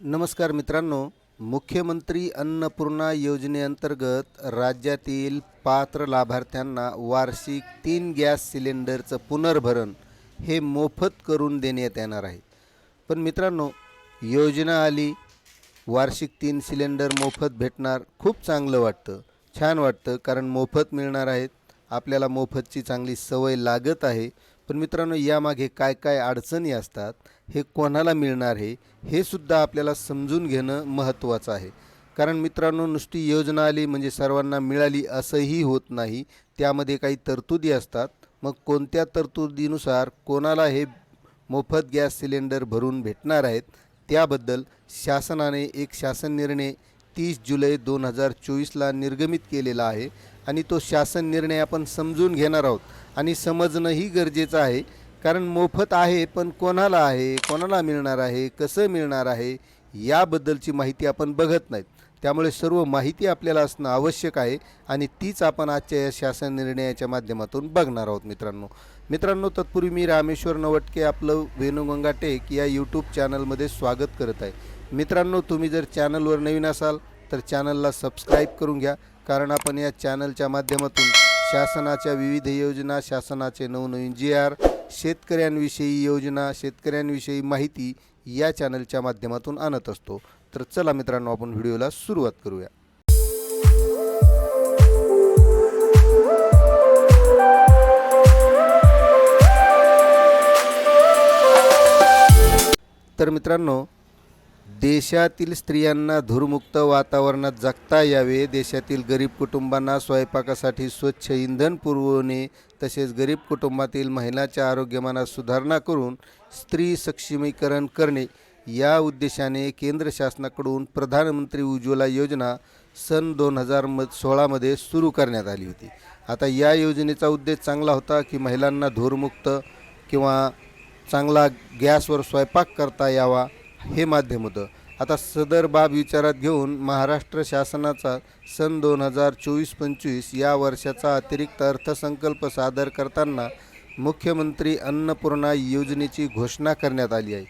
नमस्कार मित्रांनो मुख्यमंत्री अन्नपूर्णा योजनेअंतर्गत राज्यातील पात्र लाभार्थ्यांना वार्षिक तीन गॅस सिलेंडरचं पुनर्भरण हे मोफत करून देण्यात येणार आहे. पण मित्रांनो योजना आली वार्षिक तीन सिलेंडर मोफत भेटणार खूप चांगलं वाटतं छान वाटतं कारण मोफत मिळणार आहेत. आपल्याला मोफतची चांगली सवय लागत आहे. पण मित्रांनो यामागे काय काय अडचणी असतात हे कोणाला मिळणार आहे हे सुद्धा आपल्याला समजून घेणं महत्त्वाचं आहे. कारण मित्रांनो नुसती योजना आली म्हणजे सर्वांना मिळाली असंही होत नाही. त्यामध्ये काही तरतुदी असतात. मग कोणत्या तरतुदीनुसार कोणाला हे मोफत गॅस सिलेंडर भरून भेटणार आहेत त्याबद्दल शासनाने एक शासन निर्णय तीस जुलै दोन हजार चोवीसला निर्गमित केलेला आहे. आणि तो शासन निर्णय आपण समजून घेणार आहोत. आणि समजणंही गरजेचं आहे. कारण मोफत आहे पण कोणाला आहे कोणाला मिळणार आहे कसं मिळणार आहे याबद्दलची माहिती आपण बघत नाहीत. त्यामुळे सर्व माहिती आपल्याला असणं आवश्यक आहे आणि तीच आपण आजच्या या शासन निर्णयाच्या माध्यमातून बघणार आहोत मित्रांनो. मित्रांनो तत्पूर्वी मी रामेश्वर नवटके आपलं वेणुगंगा टेक या यूट्यूब चॅनलमध्ये स्वागत करत आहे. मित्रांनो तुम्ही जर चॅनलवर नवीन असाल तर चॅनलला सबस्क्राईब करून घ्या. कारण आपण या चॅनलच्या माध्यमातून शासनाच्या विविध योजना शासनाचे नवनवीन जी आर शेतकऱ्यांविषयी योजना शेतकऱ्यांविषयी माहिती या चॅनलच्या माध्यमातून आणत असतो. तर चला मित्रांनो आपण व्हिडिओला सुरुवात करूया. तर मित्रांनो देशातील स्त्रियांना धूरमुक्त वातावरणात जगता यावे देशातील गरीब कुटुंबांना स्वयंपाकासाठी स्वच्छ इंधन पुरवणे तसेच गरीब कुटुंबातील महिलांच्या आरोग्यमानात सुधारणा करून स्त्री सक्षमीकरण करणे या उद्देशाने केंद्र शासनाकडून प्रधानमंत्री उज्ज्वला योजना सन दोन हजार म सोळामध्ये सुरू करण्यात आली होती. आता या योजनेचा उद्देश चांगला होता की महिलांना धूरमुक्त किंवा चांगला गॅसवर स्वयंपाक करता यावा हे माध्यम होतं. आता सदर बाब विचारात घेऊन महाराष्ट्र शासनाचा सन दोन हजार चोवीस पंचवीस या वर्षाचा अतिरिक्त अर्थसंकल्प सादर करताना मुख्यमंत्री अन्नपूर्णा योजनेची घोषणा करण्यात आली आहे.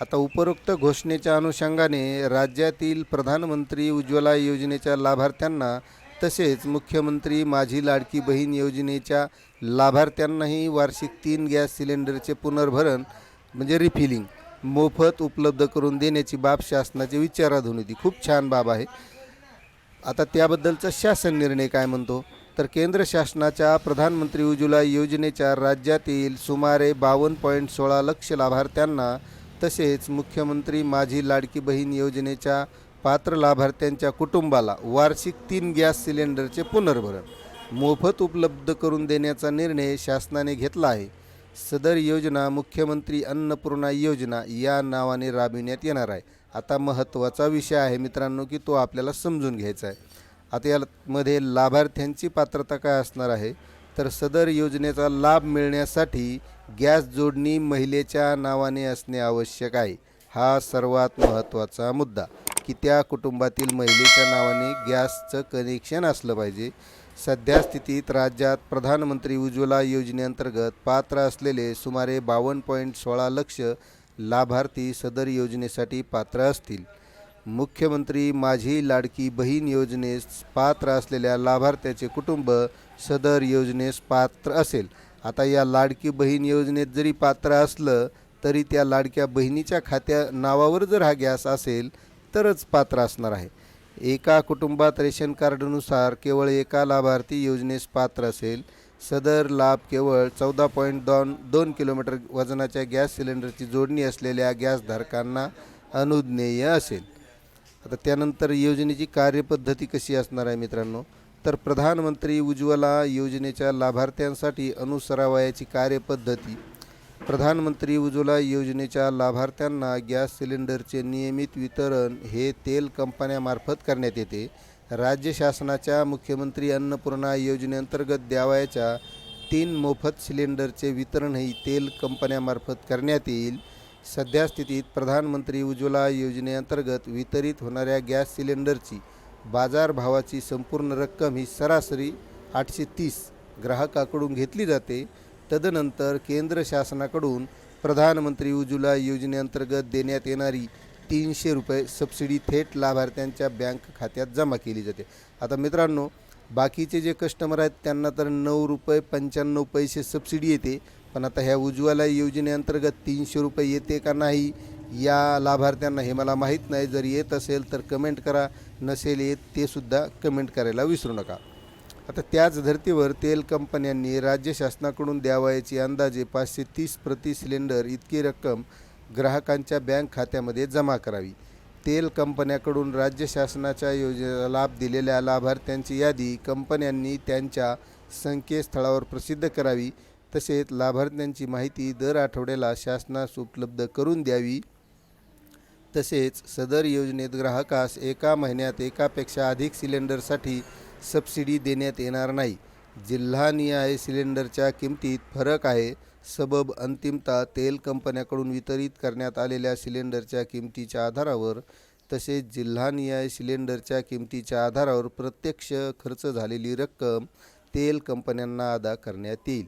आता उपरोक्त घोषणेच्या अनुषंगाने राज्यातील प्रधानमंत्री उज्ज्वला योजनेच्या लाभार्थ्यांना तसेच मुख्यमंत्री माझी लाडकी बहीण योजनेच्या लाभार्थ्यांनाही वार्षिक तीन गॅस सिलेंडरचे पुनर्भरण म्हणजे रिफिलिंग मोफत उपलब्ध करून देण्याची बाब शासनाची विचाराधून होती. खूप छान बाब आहे. आता त्याबद्दलचा शासन निर्णय काय म्हणतो? तर केंद्र शासनाच्या प्रधानमंत्री उज्ज्वला योजनेच्या राज्यातील सुमारे बावन्न पॉईंट सोळा लक्ष लाभार्थ्यांना. तसेच मुख्यमंत्री माझी लाडकी बहीण योजनेच्या पात्र लाभार्थ्यांच्या कुटुंबाला वार्षिक तीन गॅस सिलेंडरचे पुनर्भरण. मोफत उपलब्ध करून देण्याचा निर्णय शासनाने घेतला आहे. सदर योजना मुख्यमंत्री अन्नपूर्णा योजना या नावाने राबविण्यात येणार आहे. आता महत्त्वाचा विषय आहे मित्रांनो की तो आपल्याला समजून घ्यायचा आहे. आता यामध्ये लाभार्थ्यांची पात्रता काय असणार आहे? तर सदर योजनेचा लाभ मिळण्यासाठी गॅस जोडणी महिलेच्या नावाने असणे आवश्यक आहे. हा सर्वात महत्त्वाचा मुद्दा. की त्या कुटुंबातील महिलेच्या नावाने गॅसचं कनेक्शन असलं पाहिजे. सध्या स्थितीत राज्यात प्रधानमंत्री उज्ज्वला योजनेअंतर्गत पात्र असलेले सुमारे बावन्न पॉईंट सोळा लक्ष लाभार्थी सदर योजनेसाठी पात्र असतील. मुख्यमंत्री माझी लाडकी बहीण योजनेस पात्र असलेल्या लाभार्थ्याचे कुटुंब सदर योजनेस पात्र असेल. आता या लाडकी बहीण योजनेत जरी पात्र असलं तरी त्या लाडक्या बहिणीच्या खात्या नावावर जर हा गॅस असेल तरच पात्र असणार आहे. एका कुटुंबात रेशन कार्डनुसार केवळ एका लाभार्थी योजनेस पात्र असेल सदर लाभ केवळ चौदा पॉईंट दोन दोन किलोमीटर वजनाच्या गॅस सिलेंडरची जोडणी असलेल्या गॅसधारकांना अनुज्ञेय असेल. आता त्यानंतर योजनेची कार्यपद्धती कशी असणार आहे मित्रांनो? तर प्रधानमंत्री उज्ज्वला योजनेच्या लाभार्थ्यांसाठी अनुसरावयाची कार्यपद्धती प्रधानमंत्री उज्ज्वला योजनेच्या लाभार्थ्यांना गॅस सिलेंडरचे नियमित वितरण हे तेल कंपन्यामार्फत करण्यात येते. राज्य शासनाच्या मुख्यमंत्री अन्नपूर्णा योजनेअंतर्गत द्यावयाच्या तीन मोफत सिलेंडरचे वितरणही तेल कंपन्यामार्फत करण्यात येईल. सध्या स्थितीत प्रधानमंत्री उज्ज्वला योजनेअंतर्गत वितरित होणाऱ्या गॅस सिलेंडरची बाजारभावाची संपूर्ण रक्कम ही सरासरी आठशे तीस ग्राहकाकडून घेतली जाते. तदनंतर केंद्र शासनाकडून प्रधानमंत्री उज्ज्वला योजनेअंतर्गत देण्यात येणारी तीनशे रुपये सबसिडी थेट लाभार्थ्यांच्या बँक खात्यात जमा केली जाते. आता मित्रांनो बाकीचे जे कस्टमर आहेत त्यांना तर नऊ रुपये पंच्याण्णव पैसे सबसिडी येते. पण आता ह्या उज्ज्वला योजनेअंतर्गत तीनशे रुपये येते का नाही या लाभार्थ्यांना हे मला माहीत नाही. जर येत असेल तर कमेंट करा. नसेल येत ते सुद्धा कमेंट करायला विसरू नका. आता त्याच धर्तीवर तेल कंपन्यांनी राज्य शासनाकडून द्यावयाची अंदाजे पाचशे तीस प्रति सिलेंडर इतकी रक्कम ग्राहकांच्या बँक खात्यामध्ये जमा करावी. तेल कंपन्याकडून राज्य शासनाच्या योजनेला लाभ दिलेल्या लाभार्थ्यांची यादी कंपन्यांनी त्यांच्या संकेतस्थळावर प्रसिद्ध करावी. तसेच लाभार्थ्यांची माहिती दर आठवड्याला शासनास उपलब्ध करून द्यावी. तसेच सदर योजनेत ग्राहकास एका महिन्यात एकापेक्षा अधिक सिलेंडरसाठी सबसिडी देण्यात येणार नाही. जिल्हानिहाय सिलेंडरच्या किमतीत फरक आहे. सबब अंतिमता तेल कंपन्याकडून वितरित करण्यात आलेल्या सिलेंडरच्या किमतीच्या आधारावर तसेच जिल्हानिहाय सिलेंडरच्या किमतीच्या आधारावर प्रत्यक्ष खर्च झालेली रक्कम तेल कंपन्यांना अदा करण्यात येईल.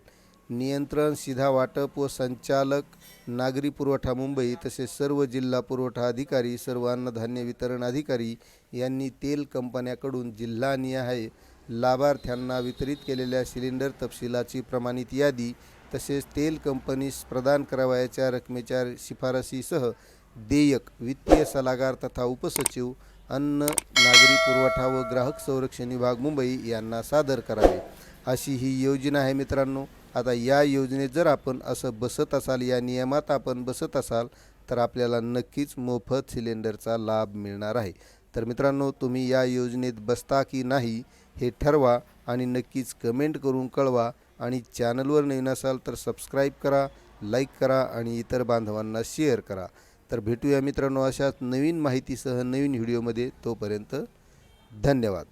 नियंत्रण सीधा वाटप व संचालक नागरी पुरवठा मुंबई तसेच सर्व जिल्हा पुरवठा अधिकारी सर्व अन्नधान्य वितरण अधिकारी यांनी तेल कंपन्याकडून जिल्हानिहाय लाभार्थ्यांना वितरित केलेल्या सिलेंडर तपशिलाची प्रमाणित यादी तसेच तेल कंपनीस प्रदान करावयाच्या रकमेच्या शिफारसीसह देयक वित्तीय सल्लागार तथा उपसचिव अन्न नागरी पुरवठा व ग्राहक संरक्षण विभाग मुंबई यांना सादर करावे. अशी ही योजना आहे मित्रांनो. आता या योजनेत जर आपण असं बसत असाल या नियमात आपण बसत असाल तर आपल्याला नक्कीच मोफत सिलेंडरचा लाभ मिळणार आहे. तर मित्रांनो तुम्ही या योजनेत बसता की नाही हे ठरवा आणि नक्कीच कमेंट करून कळवा आणि चॅनलवर नवीन असाल तर सबस्क्राईब करा लाईक करा आणि इतर बांधवांना शेअर करा. तर भेटूया मित्रांनो अशाच नवीन माहितीसह नवीन व्हिडिओमध्ये. तोपर्यंत धन्यवाद.